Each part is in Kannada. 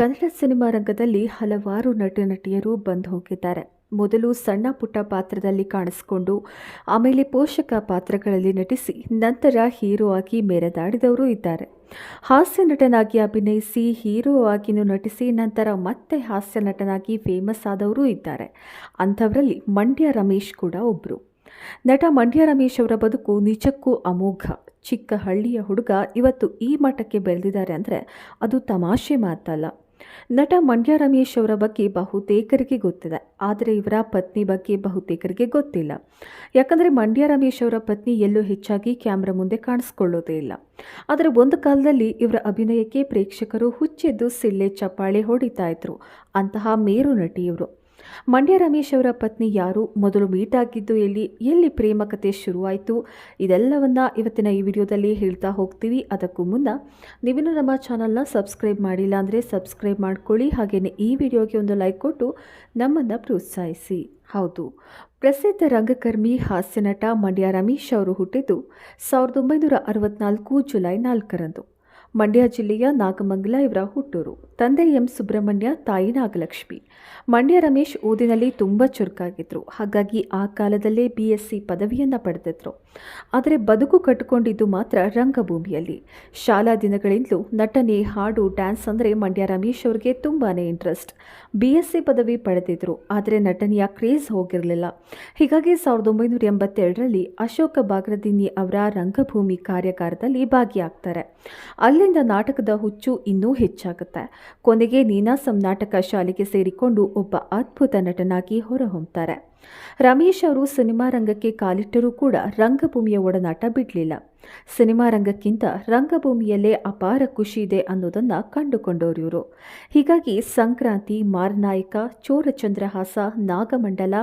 ಕನ್ನಡ ಸಿನಿಮಾ ರಂಗದಲ್ಲಿ ಹಲವಾರು ನಟ ನಟಿಯರು ಬಂದು ಹೋಗಿದ್ದಾರೆ. ಮೊದಲು ಸಣ್ಣ ಪುಟ್ಟ ಪಾತ್ರದಲ್ಲಿ ಕಾಣಿಸಿಕೊಂಡು, ಆಮೇಲೆ ಪೋಷಕ ಪಾತ್ರಗಳಲ್ಲಿ ನಟಿಸಿ, ನಂತರ ಹೀರೋ ಆಗಿ ಮೆರೆದಾಡಿದವರು ಇದ್ದಾರೆ. ಹಾಸ್ಯ ನಟನಾಗಿ ಅಭಿನಯಿಸಿ, ಹೀರೋ ಆಗಿನೂ ನಟಿಸಿ, ನಂತರ ಮತ್ತೆ ಹಾಸ್ಯ ನಟನಾಗಿ ಫೇಮಸ್ ಆದವರು ಇದ್ದಾರೆ. ಅಂಥವರಲ್ಲಿ ಮಂಡ್ಯ ರಮೇಶ್ ಕೂಡ ಒಬ್ಬರು ನಟ ಮಂಡ್ಯ ರಮೇಶ್ ಅವರ ಬದುಕು ನಿಜಕ್ಕೂ ಅಮೋಘ. ಚಿಕ್ಕ ಹಳ್ಳಿಯ ಹುಡುಗ ಇವತ್ತು ಈ ಮಟ್ಟಕ್ಕೆ ಬೆಳೆದಿದ್ದಾರೆ ಅಂದರೆ ಅದು ತಮಾಷೆ ಮಾತಲ್ಲ. ನಟ ಮಂಡ್ಯ ರಮೇಶ್ ಅವರ ಬಗ್ಗೆ ಬಹುತೇಕರಿಗೆ ಗೊತ್ತಿದೆ, ಆದರೆ ಇವರ ಪತ್ನಿ ಬಗ್ಗೆ ಬಹುತೇಕರಿಗೆ ಗೊತ್ತಿಲ್ಲ. ಯಾಕಂದರೆ ಮಂಡ್ಯ ರಮೇಶ್ ಅವರ ಪತ್ನಿ ಎಲ್ಲೂ ಹೆಚ್ಚಾಗಿ ಕ್ಯಾಮ್ರಾ ಮುಂದೆ ಕಾಣಿಸ್ಕೊಳ್ಳೋದೇ ಇಲ್ಲ. ಆದರೆ ಒಂದು ಕಾಲದಲ್ಲಿ ಇವರ ಅಭಿನಯಕ್ಕೆ ಪ್ರೇಕ್ಷಕರು ಹುಚ್ಚೆದ್ದು ಸಿಳ್ಳೆ ಚಪ್ಪಾಳೆ ಹೊಡಿತಾ ಇದ್ರು. ಅಂತಹ ಮೇರು ನಟಿ ಇವರು ಮಂಡ್ಯ ರಮೇಶ್ ಅವರ ಪತ್ನಿ ಯಾರು? ಮೊದಲು ಮೀಟ್ ಆಗಿದ್ದು ಎಲ್ಲಿ? ಎಲ್ಲಿ ಪ್ರೇಮ ಕತೆ ಶುರುವಾಯಿತು? ಇದೆಲ್ಲವನ್ನ ಇವತ್ತಿನ ಈ ವಿಡಿಯೋದಲ್ಲಿ ಹೇಳ್ತಾ ಹೋಗ್ತೀವಿ. ಅದಕ್ಕೂ ಮುನ್ನ ನೀವಿನ್ನೂ ನಮ್ಮ ಚಾನಲ್ನ ಸಬ್ಸ್ಕ್ರೈಬ್ ಮಾಡಿಲ್ಲ ಅಂದರೆ ಸಬ್ಸ್ಕ್ರೈಬ್ ಮಾಡ್ಕೊಳ್ಳಿ. ಹಾಗೆಯೇ ಈ ವಿಡಿಯೋಗೆ ಒಂದು ಲೈಕ್ ಕೊಟ್ಟು ನಮ್ಮನ್ನು ಪ್ರೋತ್ಸಾಹಿಸಿ. ಹೌದು. ಪ್ರಸಿದ್ಧ ರಂಗಕರ್ಮಿ, ಹಾಸ್ಯನಟ ಮಂಡ್ಯ ರಮೇಶ್ ಅವರು ಹುಟ್ಟಿದ್ದು ಸಾವಿರದ ಒಂಬೈನೂರ ಅರವತ್ನಾಲ್ಕು ಜುಲೈ ನಾಲ್ಕರಂದು. ಮಂಡ್ಯ ಜಿಲ್ಲೆಯ ನಾಗಮಂಗಲ ಇವರ ಹುಟ್ಟೂರು. ತಂದೆ ಎಂ. ಸುಬ್ರಹ್ಮಣ್ಯ, ತಾಯಿ ನಾಗಲಕ್ಷ್ಮಿ. ಮಂಡ್ಯ ರಮೇಶ್ ಓದಿನಲ್ಲಿ ತುಂಬ ಚುರುಕಾಗಿದ್ದರು ಹಾಗಾಗಿ ಆ ಕಾಲದಲ್ಲೇ ಬಿ ಎಸ್ ಸಿ ಪದವಿಯನ್ನು ಪಡೆದಿದ್ರು. ಆದರೆ ಬದುಕು ಕಟ್ಟಿಕೊಂಡಿದ್ದು ಮಾತ್ರ ರಂಗಭೂಮಿಯಲ್ಲಿ. ಶಾಲಾ ದಿನಗಳಿಂದಲೂ ನಟನೆ, ಹಾಡು, ಡ್ಯಾನ್ಸ್ ಅಂದರೆ ಮಂಡ್ಯ ರಮೇಶ್ ಅವರಿಗೆ ತುಂಬಾ ಇಂಟ್ರೆಸ್ಟ್. ಬಿ ಎಸ್ ಸಿ ಪದವಿ ಪಡೆದಿದ್ರು, ಆದರೆ ನಟನೆಯ ಕ್ರೇಜ್ ಹೋಗಿರಲಿಲ್ಲ. ಹೀಗಾಗಿ ಸಾವಿರದ ಒಂಬೈನೂರ ಎಂಬತ್ತೆರಡರಲ್ಲಿ ಅಶೋಕ ಬಾಗ್ರದಿನ್ನಿ ಅವರ ರಂಗಭೂಮಿ ಕಾರ್ಯಾಗಾರದಲ್ಲಿ ಭಾಗಿಯಾಗ್ತಾರೆ. ಅಲ್ಲಿಂದ ನಾಟಕದ ಹುಚ್ಚು ಇನ್ನೂ ಹೆಚ್ಚಾಗುತ್ತೆ. ಕೊನೆಗೆ ನೀನಾಸಂ ನಾಟಕ ಶಾಲೆಗೆ ಸೇರಿಕೊಂಡು ಒಬ್ಬ ಅದ್ಭುತ ನಟನಾಗಿ ಹೊರಹೊಮ್ತಾರೆ. ರಮೇಶ್ ಅವರು ಸಿನಿಮಾ ರಂಗಕ್ಕೆ ಕಾಲಿಟ್ಟರೂ ಕೂಡ ರಂಗಭೂಮಿಯ ಒಡನಾಟ ಬಿಡಲಿಲ್ಲ. ಸಿನಿಮಾ ರಂಗಕ್ಕಿಂತ ರಂಗಭೂಮಿಯಲ್ಲೇ ಅಪಾರ ಖುಷಿ ಇದೆ ಅನ್ನೋದನ್ನು ಕಂಡುಕೊಂಡವರು ಇವರು. ಹೀಗಾಗಿ ಸಂಕ್ರಾಂತಿ, ಮಾರನಾಯಕ, ಚೋರಚಂದ್ರಹಾಸ, ನಾಗಮಂಡಲ,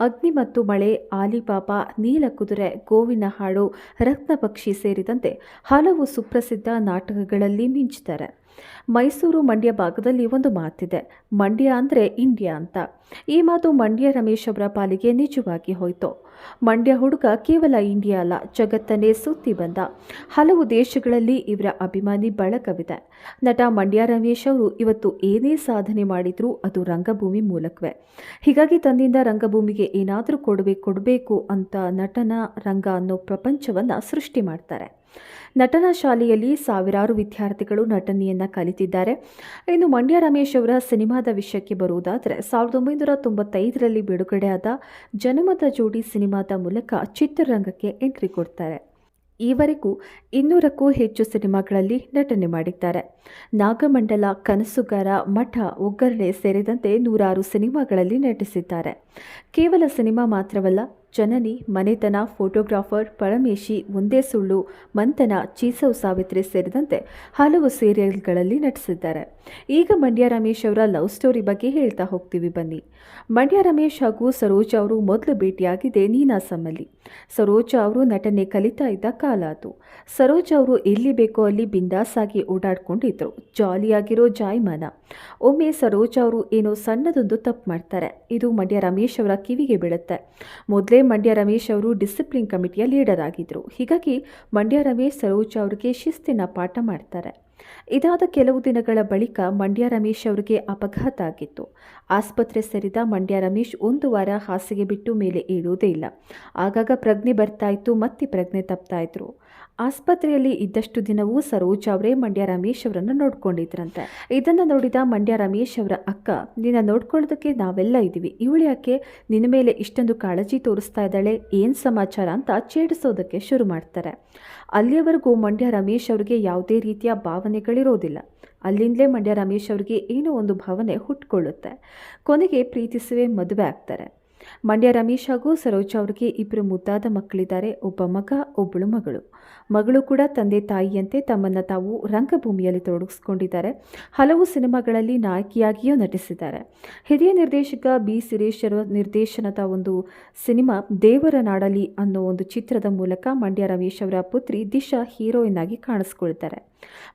ಅಗ್ನಿ ಮತ್ತು ಮಳೆ, ಆಲಿಪಾಪ ನೀಲಕುದುರೆ ಗೋವಿನ ಹಾಡು ರತ್ನಪಕ್ಷಿ ಸೇರಿದಂತೆ ಹಲವು ಸುಪ್ರಸಿದ್ಧ ನಾಟಕಗಳಲ್ಲಿ ಮಿಂಚ್ತಾರೆ. ಮೈಸೂರು ಮಂಡ್ಯ ಭಾಗದಲ್ಲಿ ಒಂದು ಮಾತಿದೆ, ಮಂಡ್ಯ ಅಂದರೆ ಇಂಡಿಯಾ ಅಂತ. ಈ ಮಾತು ಮಂಡ್ಯ ರಮೇಶ್ ಅವರ ಪಾಲಿಗೆ ನಿಜವಾಗಿ ಹೋಯಿತು. ಮಂಡ್ಯ ಹುಡುಗ ಕೇವಲ ಇಂಡಿಯಾ ಅಲ್ಲ, ಜಗತ್ತನ್ನೇ ಸುತ್ತಿ ಬಂದ. ಹಲವು ದೇಶಗಳಲ್ಲಿ ಇವರ ಅಭಿಮಾನಿ ಬಳಗವಿದೆ. ನಟ ಮಂಡ್ಯ ರಮೇಶ್ ಅವರು ಇವತ್ತು ಏನೇ ಸಾಧನೆ ಮಾಡಿದರೂ ಅದು ರಂಗಭೂಮಿ ಮೂಲಕವೇ. ಹೀಗಾಗಿ ತನ್ನಿಂದ ರಂಗಭೂಮಿಗೆ ಏನಾದರೂ ಕೊಡಬೇಕು ಕೊಡಬೇಕು ಅಂತ ನಟನ, ರಂಗ ಅನ್ನೋ ಪ್ರಪಂಚವನ್ನು ಸೃಷ್ಟಿ ಮಾಡ್ತಾರೆ. ನಟನ ಶಾಲೆಯಲ್ಲಿ ಸಾವಿರಾರು ವಿದ್ಯಾರ್ಥಿಗಳು ನಟನೆಯನ್ನು ಕಲಿತಿದ್ದಾರೆ. ಇನ್ನು ಮಂಡ್ಯ ರಮೇಶ್ ಅವರ ಸಿನಿಮಾದ ವಿಷಯಕ್ಕೆ ಬರುವುದಾದರೆ, ಸಾವಿರದ ಒಂಬೈನೂರ ತೊಂಬತ್ತೈದರಲ್ಲಿ ಬಿಡುಗಡೆಯಾದ ಜನಮದ ಜೋಡಿ ಸಿನಿಮಾದ ಮೂಲಕ ಚಿತ್ರರಂಗಕ್ಕೆ ಎಂಟ್ರಿ ಕೊಡ್ತಾರೆ. ಈವರೆಗೂ ಇನ್ನೂರಕ್ಕೂ ಹೆಚ್ಚು ಸಿನಿಮಾಗಳಲ್ಲಿ ನಟನೆ ಮಾಡಿದ್ದಾರೆ. ನಾಗಮಂಡಲ, ಕನಸುಗಾರ, ಮಠ, ಒಗ್ಗರಣೆ ಸೇರಿದಂತೆ ನೂರಾರು ಸಿನಿಮಾಗಳಲ್ಲಿ ನಟಿಸಿದ್ದಾರೆ. ಕೇವಲ ಸಿನಿಮಾ ಮಾತ್ರವಲ್ಲ ಜನನಿ, ಮನೆತನ, ಫೋಟೋಗ್ರಾಫರ್ ಪರಮೇಶಿ, ಒಂದೇ ಸುಳ್ಳು ಮಂಥನ ಚೀಸವ್ ಸಾವಿತ್ರಿ ಸೇರಿದಂತೆ ಹಲವು ಸೀರಿಯಲ್ಗಳಲ್ಲಿ ನಟಿಸಿದ್ದಾರೆ. ಈಗ ಮಂಡ್ಯ ರಮೇಶ್ ಅವರ ಲವ್ ಸ್ಟೋರಿ ಬಗ್ಗೆ ಹೇಳ್ತಾ ಹೋಗ್ತೀವಿ ಬನ್ನಿ. ಮಂಡ್ಯ ರಮೇಶ್ ಹಾಗೂ ಸರೋಜ ಅವರು ಮೊದಲು ಭೇಟಿಯಾಗಿದೆ ನೀನಾಸಮ್ಮಲ್ಲಿ ಸರೋಜ ಅವರು ನಟನೆ ಕಲಿತಾ ಇದ್ದ ಕಾಲ ಅದು. ಸರೋಜ ಅವರು ಎಲ್ಲಿ ಬೇಕೋ ಅಲ್ಲಿ ಬಿಂದಾಸಾಗಿ ಓಡಾಡ್ಕೊಂಡಿದ್ರು. ಜಾಲಿಯಾಗಿರೋ ಜಾಯ್ಮಾನ. ಒಮ್ಮೆ ಸರೋಜ ಅವರು ಏನೋ ಸಣ್ಣದೊಂದು ತಪ್ಪು ಮಾಡ್ತಾರೆ. ಇದು ಮಂಡ್ಯ ರಮೇಶ್ ಅವರ ಕಿವಿಗೆ ಬೀಳುತ್ತೆ. ಮೊದಲೇ ಮಂಡ್ಯ ರಮೇಶ್ ಅವರು ಡಿಸಿಪ್ಲಿನ್ ಕಮಿಟಿಯ ಲೀಡರ್ ಆಗಿದ್ದರು ಹೀಗಾಗಿ ಮಂಡ್ಯ ರಮೇಶ್ ಸರೋಜ ಅವರಿಗೆ ಶಿಸ್ತಿನ ಪಾಠ ಮಾಡ್ತಾರೆ. ಇದಾದ ಕೆಲವು ದಿನಗಳ ಬಳಿಕ ಮಂಡ್ಯ ರಮೇಶ್ ಅವರಿಗೆ ಅಪಘಾತ ಆಗಿತ್ತು ಆಸ್ಪತ್ರೆ ಸೇರಿದ ಮಂಡ್ಯ ರಮೇಶ್ ಒಂದು ವಾರ ಹಾಸಿಗೆ ಬಿಟ್ಟು ಮೇಲೆ ಏಳುವುದೇ ಇಲ್ಲ. ಆಗಾಗ ಪ್ರಜ್ಞೆ ಬರ್ತಾ ಇತ್ತು, ಮತ್ತೆ ಪ್ರಜ್ಞೆ ತಪ್ತಾ ಇದ್ರು. ಆಸ್ಪತ್ರೆಯಲ್ಲಿ ಇದ್ದಷ್ಟು ದಿನವೂ ಸರೋಜ್ ಅವರೇ ಮಂಡ್ಯ ರಮೇಶ್ ಅವರನ್ನು ನೋಡ್ಕೊಂಡಿದ್ರಂತೆ. ಇದನ್ನು ನೋಡಿದ ಮಂಡ್ಯ ರಮೇಶ್ ಅವರ ಅಕ್ಕ, ನಿನ್ನ ನೋಡ್ಕೊಳ್ಳೋದಕ್ಕೆ ನಾವೆಲ್ಲ ಇದ್ದೀವಿ. ಇವಳು ಯಾಕೆ ನಿನ್ನ ಮೇಲೆ ಇಷ್ಟೊಂದು ಕಾಳಜಿ ತೋರಿಸ್ತಾ ಇದ್ದಾಳೆ? ಏನು ಸಮಾಚಾರ? ಅಂತ ಛೇಡಿಸೋದಕ್ಕೆ ಶುರು ಮಾಡ್ತಾರೆ. ಅಲ್ಲಿಯವರೆಗೂ ಮಂಡ್ಯ ರಮೇಶ್ ಅವರಿಗೆ ಯಾವುದೇ ರೀತಿಯ ಭಾವನೆಗಳಿರೋದಿಲ್ಲ ಅಲ್ಲಿಂದಲೇ ಮಂಡ್ಯ ರಮೇಶ್ ಅವರಿಗೆ ಏನೋ ಒಂದು ಭಾವನೆ ಹುಟ್ಕೊಳ್ಳುತ್ತೆ. ಕೊನೆಗೆ ಪ್ರೀತಿಸುವೆ ಮದುವೆ ಆಗ್ತಾರೆ. ಮಂಡ್ಯ ರಮೇಶ್ ಹಾಗೂ ಸರೋಜ ಅವರಿಗೆ ಇಬ್ಬರು ಮುದ್ದಾದ ಮಕ್ಕಳಿದ್ದಾರೆ. ಒಬ್ಬ ಮಗ ಒಬ್ಬಳು ಮಗಳು. ಮಗಳು ಕೂಡ ತಂದೆ ತಾಯಿಯಂತೆ ತಮ್ಮನ್ನು ತಾವು ರಂಗಭೂಮಿಯಲ್ಲಿ ತೊಡಗಿಸ್ಕೊಂಡಿದ್ದಾರೆ. ಹಲವು ಸಿನಿಮಾಗಳಲ್ಲಿ ನಾಯಕಿಯಾಗಿಯೂ ನಟಿಸಿದ್ದಾರೆ. ಹಿರಿಯ ನಿರ್ದೇಶಕ ಬಿ. ಸುರೇಶ್ ಅವರ ನಿರ್ದೇಶನದ ಒಂದು ಸಿನಿಮಾ ದೇವರ ನಾಡಲಿ ಅನ್ನೋ ಒಂದು ಚಿತ್ರದ ಮೂಲಕ ಮಂಡ್ಯ ರಮೇಶ್ ಅವರ ಪುತ್ರಿ ದಿಶಾ ಹೀರೋಯಿನ್ ಆಗಿ ಕಾಣಿಸ್ಕೊಳ್ತಾರೆ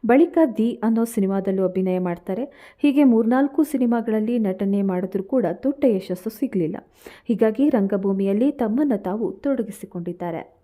ಬಳಿಕ ದಿ ಅನ್ನೋ ಸಿನಿಮಾದಲ್ಲೂ ಅಭಿನಯ ಮಾಡ್ತಾರೆ. ಹೀಗೆ ಮೂರ್ನಾಲ್ಕು ಸಿನಿಮಾಗಳಲ್ಲಿ ನಟನೆ ಮಾಡಿದ್ರೂ ಕೂಡ ದೊಡ್ಡ ಯಶಸ್ಸು ಸಿಗಲಿಲ್ಲ. ಹೀಗಾಗಿ ರಂಗಭೂಮಿಯಲ್ಲಿ ತಮ್ಮನ್ನು ತಾವು ತೊಡಗಿಸಿಕೊಂಡಿದ್ದಾರೆ.